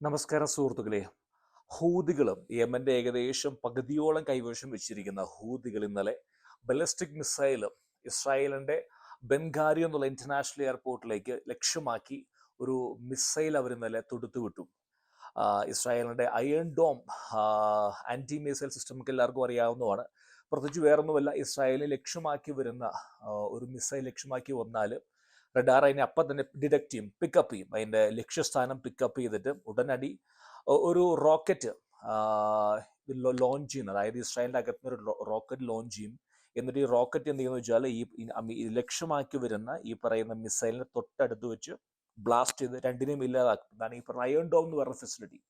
നമസ്കാരം സുഹൃത്തുക്കളെ. ഹൂതികളും യമന്റെ ഏകദേശം പകുതിയോളം കൈവശം വെച്ചിരിക്കുന്ന ഹൂതികൾ ഇന്നലെ ബലസ്റ്റിക് മിസൈലും ഇസ്രായേലിന്റെ ബെൻഗാരി എന്നുള്ള ഇന്റർനാഷണൽ എയർപോർട്ടിലേക്ക് ലക്ഷ്യമാക്കി ഒരു മിസൈൽ അവർ ഇന്നലെ തൊടുത്തുവിട്ടു ഇസ്രായേലിന്റെ iron dome anti missile system നമുക്ക് എല്ലാവർക്കും അറിയാവുന്നതാണ്. പ്രത്യേകിച്ച് വേറൊന്നുമല്ല ഇസ്രായേലിനെ ലക്ഷ്യമാക്കി വരുന്ന ഒരു മിസൈൽ ലക്ഷ്യമാക്കി വന്നാൽ റഡാർ അതിനെ അപ്പം തന്നെ ഡിറ്റക്ട് ചെയ്യും പിക്കപ്പ് ചെയ്യും. അതിന്റെ ലക്ഷ്യസ്ഥാനം പിക്കപ്പ് ചെയ്തിട്ട് ഉടനടി ഒരു റോക്കറ്റ് ലോഞ്ച് ചെയ്യുന്നത്. അതായത് ഇസ്രായേലിന്റെ അകത്തുനിന്ന് ഒരു റോക്കറ്റ് ലോഞ്ച് ചെയ്യും. എന്നിട്ട് ഈ റോക്കറ്റ് എന്ത് ചെയ്യുന്നത് വെച്ചാൽ ഈ ലക്ഷ്യമാക്കി വരുന്ന ഈ പറയുന്ന മിസൈലിനെ തൊട്ടടുത്ത് വെച്ച് ബ്ലാസ്റ്റ് ചെയ്ത് രണ്ടിനെയും ഇല്ലാതാക്കും. ഇതാണ് ഈ പറഞ്ഞ അയൺ ഡോം എന്ന് പറയുന്ന ഫെസിലിറ്റി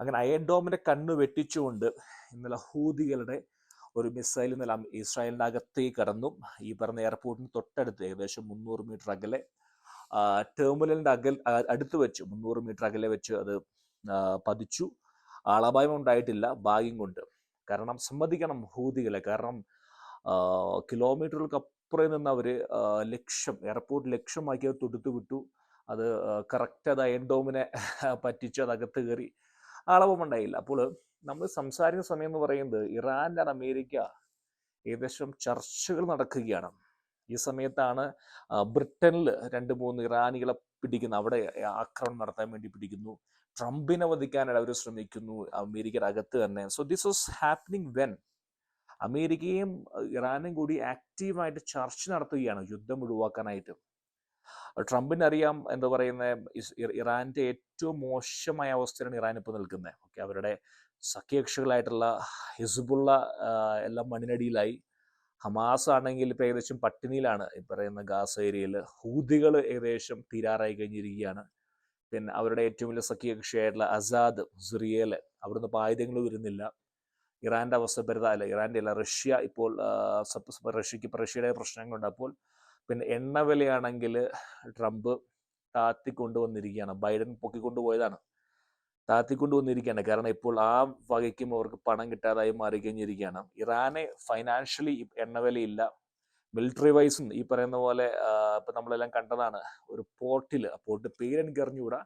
അങ്ങനെ അയൺ ഡോമിന്റെ കണ്ണ് വെട്ടിച്ചുകൊണ്ട് ഇന്നലെ ഹൂതികളുടെ ഒരു മിസൈൽ നില ഇസ്രായേലിന്റെ അകത്തേക്ക് കടന്നു. ഈ പറഞ്ഞ എയർപോർട്ടിന് തൊട്ടടുത്ത് ഏകദേശം മുന്നൂറ് മീറ്റർ അകലെ ടെർമിനലിന്റെ അകൽ അടുത്ത് വെച്ച് മുന്നൂറ് മീറ്റർ അകലെ വെച്ച് അത് പതിച്ചു. ആളപായം ഉണ്ടായിട്ടില്ല ഭാഗ്യം കൊണ്ട്. കാരണം സമ്മതിക്കണം ഹൂതികളെ. കാരണം കിലോമീറ്ററുകൾക്ക് അപ്പുറം നിന്ന് അവർ ലക്ഷ്യം എയർപോർട്ട് ലക്ഷ്യമാക്കി അത് തൊടുത്തു വിട്ടു. അത് കറക്റ്റ് അത് എൻഡോമിനെ ഡോമിനെ പറ്റിച്ച് അത് അകത്ത് കയറി. അളവുമുണ്ടായില്ല അപ്പോൾ നമ്മൾ സംസാരിക്കുന്ന സമയം എന്ന് പറയുന്നത് ഇറാനിലാണ് അമേരിക്ക ഏകദേശം ചർച്ചകൾ നടക്കുകയാണ്. ഈ സമയത്താണ് ബ്രിട്ടനിൽ രണ്ട് മൂന്ന് ഇറാനികളെ പിടിക്കുന്നു അവിടെ ആക്രമണം നടത്താൻ വേണ്ടി പിടിക്കുന്നു. ട്രംപിനെ വധിക്കാനായിട്ട് അവർ ശ്രമിക്കുന്നു അമേരിക്കയുടെ അകത്ത് തന്നെ. So this was happening when അമേരിക്കയും ഇറാനും കൂടി ആക്റ്റീവായിട്ട് ചർച്ച നടത്തുകയാണ് യുദ്ധം ഒഴിവാക്കാനായിട്ട്. ട്രംപിന് അറിയാം എന്താ പറയുന്നത് ഇറാന്റെ ഏറ്റവും മോശമായ അവസ്ഥയിലാണ് ഇറാൻ ഇപ്പോൾ നിൽക്കുന്നത്. ഓക്കെ അവരുടെ സഖ്യകക്ഷികളായിട്ടുള്ള ഹിസ്ബുള്ള എല്ലാം മണ്ണിനടിയിലായി. ഹമാസ് ആണെങ്കിൽ ഇപ്പോൾ ഏകദേശം പട്ടിണിയിലാണ്. ഈ പറയുന്ന ഗാസ ഏരിയയിൽ ഹൂതികൾ ഏകദേശം തീരാറായി കഴിഞ്ഞിരിക്കുകയാണ്. പിന്നെ അവരുടെ ഏറ്റവും വലിയ സഖ്യകക്ഷിയായിട്ടുള്ള അസാദ് സിറിയൽ അവിടുന്ന് ഇപ്പോൾ ആയുധങ്ങൾ വരുന്നില്ല ഇറാന്റെ അവസ്ഥ പരിത അല്ല ഇറാന്റെ അല്ല റഷ്യ ഇപ്പോൾ റഷ്യക്ക് റഷ്യയുടെ പ്രശ്നങ്ങളുണ്ട് അപ്പോൾ പിന്നെ എണ്ണ വിലയാണെങ്കിൽ ട്രംപ് താത്തിക്കൊണ്ടുവന്നിരിക്കുകയാണ് ബൈഡൻ പൊക്കിക്കൊണ്ടുപോയതാണ്. താത്തിക്കൊണ്ടുവന്നിരിക്കുകയാണ്. കാരണം ഇപ്പോൾ ആ വകയ്ക്കും അവർക്ക് പണം കിട്ടാതായി മാറിക്കഴിഞ്ഞിരിക്കുകയാണ്. ഇറാനെ ഫൈനാൻഷ്യലി എണ്ണവിലയില്ല. മിലിറ്ററി വൈസും ഈ പറയുന്ന പോലെ ഇപ്പം നമ്മളെല്ലാം കണ്ടതാണ്. ഒരു പോർട്ടിൽ പോർട്ട് പേരെനിക്കറിഞ്ഞുകൂടാ.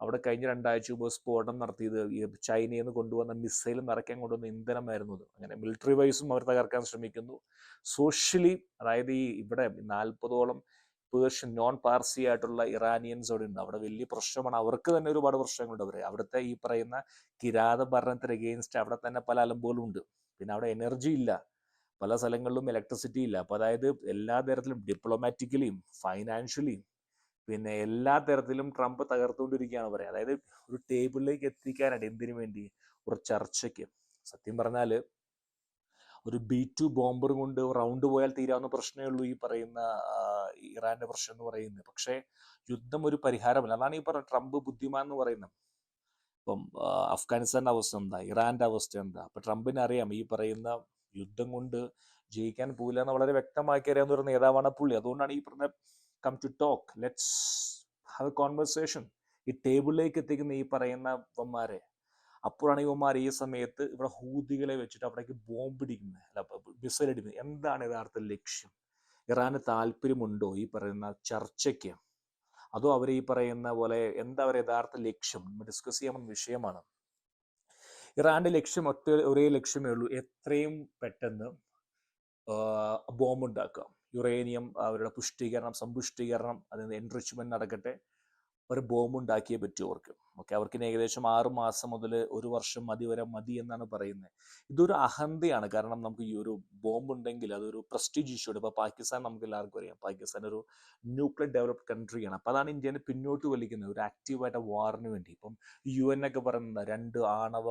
അവിടെ കഴിഞ്ഞ രണ്ടാഴ്ച മുമ്പ് സ്ഫോടനം നടത്തിയത് ഈ ചൈനയിൽ നിന്ന് കൊണ്ടുവന്ന മിസൈൽ നിറയ്ക്കാൻ കൊണ്ടുവന്ന ഇന്ധനമായിരുന്നു അത്. അങ്ങനെ മിലിറ്ററി വൈസും അവർ തകർക്കാൻ ശ്രമിക്കുന്നു. സോഷ്യലി അതായത് ഈ ഇവിടെ നാൽപ്പതോളം പേർഷ്യൻ നോൺ പാർസി ആയിട്ടുള്ള ഇറാനിയൻസ് അവിടെ ഉണ്ട് അവിടെ വലിയ പ്രശ്നമാണ്. അവർക്ക് തന്നെ ഒരുപാട് പ്രശ്നങ്ങളുണ്ട് അവരെ. അവിടുത്തെ ഈ പറയുന്ന കിരാത ഭരണത്തിന് എഗെയിൻസ്റ്റ് അവിടെ തന്നെ പല അലമ്പുകളും ഉണ്ട്. പിന്നെ അവിടെ എനർജി ഇല്ല. പല സ്ഥലങ്ങളിലും ഇലക്ട്രിസിറ്റി ഇല്ല. അപ്പോൾ അതായത് എല്ലാ തരത്തിലും ഡിപ്ലോമാറ്റിക്കലിയും ഫൈനാൻഷ്യലിയും പിന്നെ എല്ലാ തരത്തിലും ട്രംപ് തകർത്തുകൊണ്ടിരിക്കുകയാണ് പറയുക അതായത് ഒരു ടേബിളിലേക്ക് എത്തിക്കാനായിട്ട് എന്തിനു വേണ്ടി? ഒരു ചർച്ചയ്ക്ക്. സത്യം പറഞ്ഞാൽ ഒരു ബി ടു ബോംബർ കൊണ്ട് റൗണ്ട് പോയാൽ തീരാവുന്ന പ്രശ്നമേ ഉള്ളൂ ഈ പറയുന്ന ഇറാന്റെ പ്രശ്നം എന്ന് പറയുന്നത്. പക്ഷേ യുദ്ധം ഒരു പരിഹാരമല്ല. അതാണ് ഈ പറഞ്ഞ ട്രംപ് ബുദ്ധിമാൻ എന്ന് പറയുന്നത്. ഇപ്പം അഫ്ഗാനിസ്ഥാന്റെ അവസ്ഥ എന്താ? ഇറാന്റെ അവസ്ഥ എന്താ? അപ്പൊ ട്രംപിന് അറിയാം ഈ പറയുന്ന യുദ്ധം കൊണ്ട് ജയിക്കാൻ പോകില്ല എന്ന് വളരെ വ്യക്തമാക്കി അറിയാവുന്ന ഒരു നേതാവാണ് പുള്ളി. അതുകൊണ്ടാണ് ഈ പറഞ്ഞ come to talk let's have a conversation ഈ ടേബിളിലേക്ക് എത്തിക്കുന്ന ഈ പറയുന്ന ഇവന്മാരെ അപ്പോഴാണ് ഇവന്മാർ ഈ സമയത്ത് ഇവിടെ ഹൂതികളെ വെച്ചിട്ട് അവിടേക്ക് ബോംബിടിക്കുന്നത് അല്ല മിസൈൽ അടിക്കുന്നത് എന്താണ് യഥാർത്ഥ ലക്ഷ്യം? ഇറാന് താല്പര്യമുണ്ടോ ഈ പറയുന്ന ചർച്ചയ്ക്ക്? അതോ അവർ ഈ പറയുന്ന പോലെ എന്താ അവരുടെ യഥാർത്ഥ ലക്ഷ്യം? നമ്മൾ ഡിസ്കസ് ചെയ്യാവുന്ന വിഷയമാണ്. ഇറാന്റെ ലക്ഷ്യം ഒറ്റ ഒരേ ലക്ഷ്യമേ ഉള്ളൂ. എത്രയും പെട്ടെന്ന് ബോംബ് ഉണ്ടാക്കുക. യുറേനിയം അവരുടെ പുഷ്ടീകരണം സമ്പുഷ്ടീകരണം അതിന് എൻറിച്ച്മെന്റ് നടക്കട്ടെ. ഒരു ബോംബ് ഉണ്ടാക്കിയേ പറ്റൂ അവർക്ക്. ഓക്കെ അവർക്ക് ഏകദേശം ആറ് മാസം മുതൽ ഒരു വർഷം മതി വരെ മതി എന്നാണ് പറയുന്നത്. ഇതൊരു അഹന്തയാണ്. കാരണം നമുക്ക് ഈ ഒരു ബോംബ് ഉണ്ടെങ്കിൽ അതൊരു പ്രസ്റ്റീജ് ഇഷ്യൂ ഇപ്പോൾ പാകിസ്ഥാൻ നമുക്ക് എല്ലാവർക്കും അറിയാം. പാകിസ്ഥാൻ ഒരു ന്യൂക്ലിയർ ഡെവലപ്ഡ് കൺട്രിയാണ് അപ്പോൾ അതാണ് ഇന്ത്യനെ പിന്നോട്ട് വലിക്കുന്നത് ഒരു ആക്റ്റീവായിട്ട് വാറിന് വേണ്ടി. ഇപ്പം യു എൻ ഒക്കെ പറയുന്നത് രണ്ട് ആണവ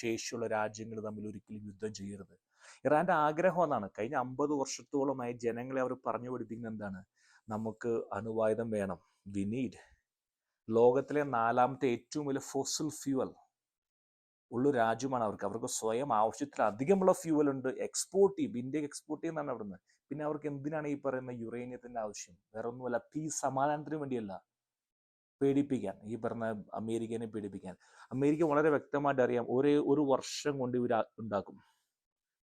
ശേഷിയുള്ള രാജ്യങ്ങൾ തമ്മിൽ ഒരിക്കലും യുദ്ധം ചെയ്യരുത്. ഇറാന്റെ ആഗ്രഹം എന്നാണ് കഴിഞ്ഞ അമ്പത് വർഷത്തോളമായി ജനങ്ങളെ അവർ പറഞ്ഞു പഠിപ്പിക്കുന്നത് എന്താണ്? നമുക്ക് അണുവായുധം വേണം. വി നീഡ് ലോകത്തിലെ നാലാമത്തെ ഏറ്റവും വലിയ ഫോസിൽ ഫ്യൂവൽ ഉള്ള രാജ്യമാണ് അവർക്ക്. അവർക്ക് സ്വയം ആവശ്യത്തിൽ അധികമുള്ള ഫ്യൂവൽ ഉണ്ട്. എക്സ്പോർട്ട് ചെയ്യും. ഇന്ത്യയ്ക്ക് എക്സ്പോർട്ട് ചെയ്യുന്നതാണ് അവിടുന്ന്. പിന്നെ അവർക്ക് എന്തിനാണ് ഈ പറയുന്ന യുറേനിയത്തിന്റെ ആവശ്യം? വേറെ ഒന്നുമല്ല പീസ് സമാധാനത്തിന് വേണ്ടിയല്ല പേടിപ്പിക്കാൻ. ഈ പറഞ്ഞ അമേരിക്കനെ പേടിപ്പിക്കാൻ. അമേരിക്ക വളരെ വ്യക്തമായിട്ട് അറിയാം ഒരേ ഒരു വർഷം കൊണ്ട് ഇവർ ഉണ്ടാക്കും.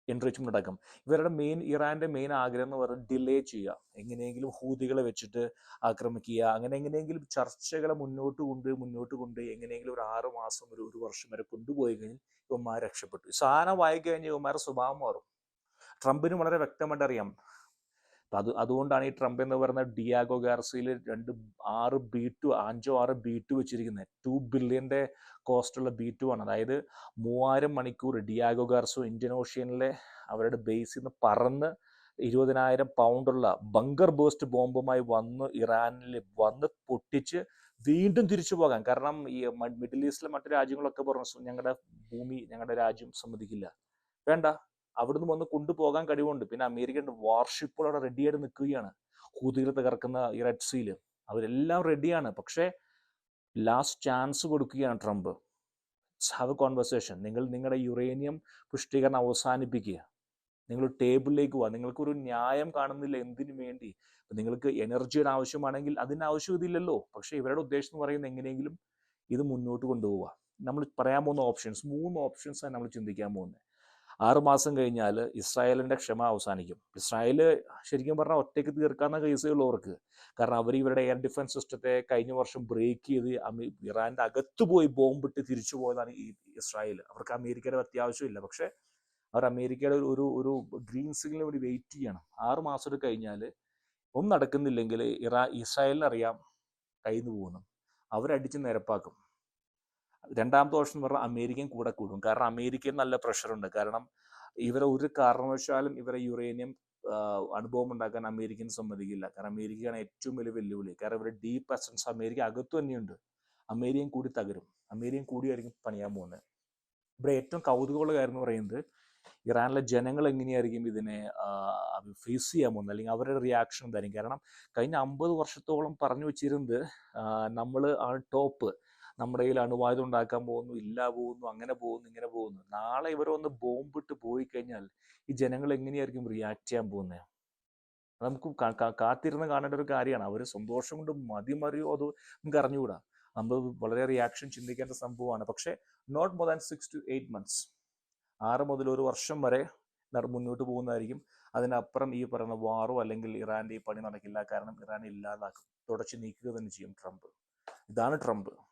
എൻറിച്ച്മെന്റ് അടക്കം. ഇവരുടെ മെയിൻ ഇറാന്റെ മെയിൻ ആഗ്രഹം എന്ന് പറയുന്നത് ഡിലേ ചെയ്യുക. എങ്ങനെയെങ്കിലും ഹൂതികളെ വെച്ചിട്ട് ആക്രമിക്കുക. അങ്ങനെ എങ്ങനെയെങ്കിലും ചർച്ചകളെ മുന്നോട്ട് കൊണ്ട് മുന്നോട്ട് കൊണ്ട് എങ്ങനെയെങ്കിലും ഒരു ആറ് മാസം ഒരു ഒരു വർഷം വരെ കൊണ്ടുപോയി കഴിഞ്ഞാൽ ഇവന്മാർ രക്ഷപ്പെട്ടു. സാധനം വായിക്കഴിഞ്ഞാൽ ഇവന്മാരുടെ സ്വഭാവം മാറും. ട്രംപിന് വളരെ വ്യക്തമായിട്ട് അറിയാം. അപ്പൊ അത് അതുകൊണ്ടാണ് ഈ ട്രംപ് എന്ന് പറയുന്ന ഡിയാഗോ ഗാർസിയിൽ രണ്ട് ആറ് ബി ടു അഞ്ചോ ആറ് ബി ടു വെച്ചിരിക്കുന്നത് ടു ബില്യന്റെ കോസ്റ്റുള്ള ബി ടു ആണ് അതായത് മൂവായിരം മണിക്കൂർ ഡിയാഗോ ഗാർസോ ഇന്ത്യൻ ഓഷ്യനിലെ അവരുടെ ബേസിൽ നിന്ന് പറന്ന് ഇരുപതിനായിരം പൗണ്ടുള്ള ബങ്കർ ബേസ്റ്റ് ബോംബുമായി വന്ന് ഇറാനിൽ വന്ന് പൊട്ടിച്ച് വീണ്ടും തിരിച്ചു പോകാൻ. കാരണം ഈ മിഡിൽ ഈസ്റ്റിലെ മറ്റു രാജ്യങ്ങളൊക്കെ പറഞ്ഞു "സു- ഞങ്ങളുടെ ഭൂമി ഞങ്ങളുടെ രാജ്യം സമ്മതിക്കില്ല. വേണ്ട. അവിടുന്ന് വന്ന് കൊണ്ടുപോകാൻ കഴിവുണ്ട്. പിന്നെ അമേരിക്കൻ വാർഷിപ്പുകൾ അവിടെ റെഡിയായിട്ട് നിൽക്കുകയാണ്. ഹൂതികൾ തകർക്കുന്ന ഈ റെഡ് സീൽ അവരെല്ലാം റെഡിയാണ് പക്ഷേ ലാസ്റ്റ് ചാൻസ് കൊടുക്കുകയാണ് ട്രംപ്. ഹാവ് എ കോൺവെർസേഷൻ നിങ്ങൾ നിങ്ങളുടെ യുറേനിയം പുഷ്ടീകരണം അവസാനിപ്പിക്കുക. നിങ്ങൾ ടേബിളിലേക്ക് പോവാ നിങ്ങൾക്കൊരു ന്യായം കാണുന്നില്ല എന്തിനു വേണ്ടി. നിങ്ങൾക്ക് എനർജിയുടെ ആവശ്യമാണെങ്കിൽ അതിന് ആവശ്യമില്ലല്ലോ പക്ഷേ ഇവരുടെ ഉദ്ദേശം എന്ന് പറയുന്നത് എങ്ങനെയെങ്കിലും ഇത് മുന്നോട്ട് കൊണ്ടുപോവുക. നമ്മൾ പറയാൻ പോകുന്ന ഓപ്ഷൻസ് മൂന്ന് ഓപ്ഷൻസാണ് നമ്മൾ ചിന്തിക്കാൻ പോകുന്നത്. ആറ് മാസം കഴിഞ്ഞാൽ ഇസ്രായേലിന്റെ ക്ഷമ അവസാനിക്കും. ഇസ്രായേൽ ശരിക്കും പറഞ്ഞാൽ ഒറ്റയ്ക്ക് തീർക്കാവുന്ന കേസേ ഉള്ളൂ കാരണം അവർ ഇവരുടെ എയർ ഡിഫൻസ് സിസ്റ്റത്തെ കഴിഞ്ഞ വർഷം ബ്രേക്ക് ചെയ്ത് ഇറാന്റെ അകത്ത് പോയി ബോംബിട്ട് തിരിച്ചു പോയതാണ് ഈ ഇസ്രായേൽ. അവർക്ക് അമേരിക്കയുടെ അത്യാവശ്യമില്ല പക്ഷേ അവർ അമേരിക്കയുടെ ഒരു ഒരു ഗ്രീൻ സിഗ്നലിന് വേണ്ടി വെയിറ്റ് ചെയ്യണം. ആറ് മാസം കഴിഞ്ഞാൽ ഒന്നും നടക്കുന്നില്ലെങ്കിൽ ഇറാ ഇസ്രായേലിനറിയാം കയ്യിൽ നിന്ന് പോകുന്നു. അവരടിച്ച് നിരപ്പാക്കും. രണ്ടാമത്തെ ഓപ്ഷൻ എന്ന് പറഞ്ഞാൽ അമേരിക്കൻ കൂടെ കൂടും. കാരണം അമേരിക്കയിൽ നല്ല പ്രഷറുണ്ട് കാരണം ഇവരെ ഒരു കാരണവശാലും ഇവരെ യുറേനിയം അനുഭവം ഉണ്ടാക്കാൻ അമേരിക്കൻ സമ്മതിക്കില്ല. കാരണം അമേരിക്കയാണ് ഏറ്റവും വലിയ വെല്ലുവിളി. കാരണം ഇവരുടെ ഡീപ്പ് അസൻസ് അമേരിക്ക അകത്തു തന്നെയുണ്ട്. അമേരിക്കൻ കൂടി തകരും. അമേരിക്കൻ കൂടിയായിരിക്കും പണിയാൻ പോകുന്നത് ഇവിടെ ഏറ്റവും കൗതുകമുള്ള കാര്യം എന്ന് പറയുന്നത് ഇറാനിലെ ജനങ്ങൾ എങ്ങനെയായിരിക്കും ഇതിനെ ഫേസ് ചെയ്യാൻ പോകുന്നത് അല്ലെങ്കിൽ അവരുടെ റിയാക്ഷൻ എന്തായിരിക്കും? കാരണം കഴിഞ്ഞ അമ്പത് വർഷത്തോളം പറഞ്ഞു വെച്ചിരുന്നത് നമ്മൾ ആണ് ടോപ്പ് നമ്മുടെ കയ്യിൽ അണുവായുധം ഉണ്ടാക്കാൻ പോകുന്നു ഇല്ല പോകുന്നു അങ്ങനെ പോകുന്നു ഇങ്ങനെ പോകുന്നു. നാളെ ഇവർ ഒന്ന് ബോംബിട്ട് പോയി കഴിഞ്ഞാൽ ഈ ജനങ്ങൾ എങ്ങനെയായിരിക്കും റിയാക്ട് ചെയ്യാൻ പോകുന്നത് നമുക്ക് കാത്തിരുന്ന് കാണേണ്ട ഒരു കാര്യമാണ്. അവർ സന്തോഷം കൊണ്ട് മതിമറിയോ അതോ നമുക്ക് അറിഞ്ഞുകൂടാ? നമ്മൾ വളരെ റിയാക്ഷൻ ചിന്തിക്കേണ്ട സംഭവമാണ്. പക്ഷേ not more than six to eight months ആറ് മുതൽ ഒരു വർഷം വരെ നട- മുന്നോട്ട് പോകുന്നതായിരിക്കും. അതിനപ്പുറം ഈ പറയുന്ന വാറോ അല്ലെങ്കിൽ ഇറാന്റെ ഈ പണി നടക്കില്ല. കാരണം ഇറാൻ ഇല്ലാതാക്കും. തുടച്ചു നീക്കുക തന്നെ ചെയ്യും ട്രംപ്. ഇതാണ് ട്രംപ്.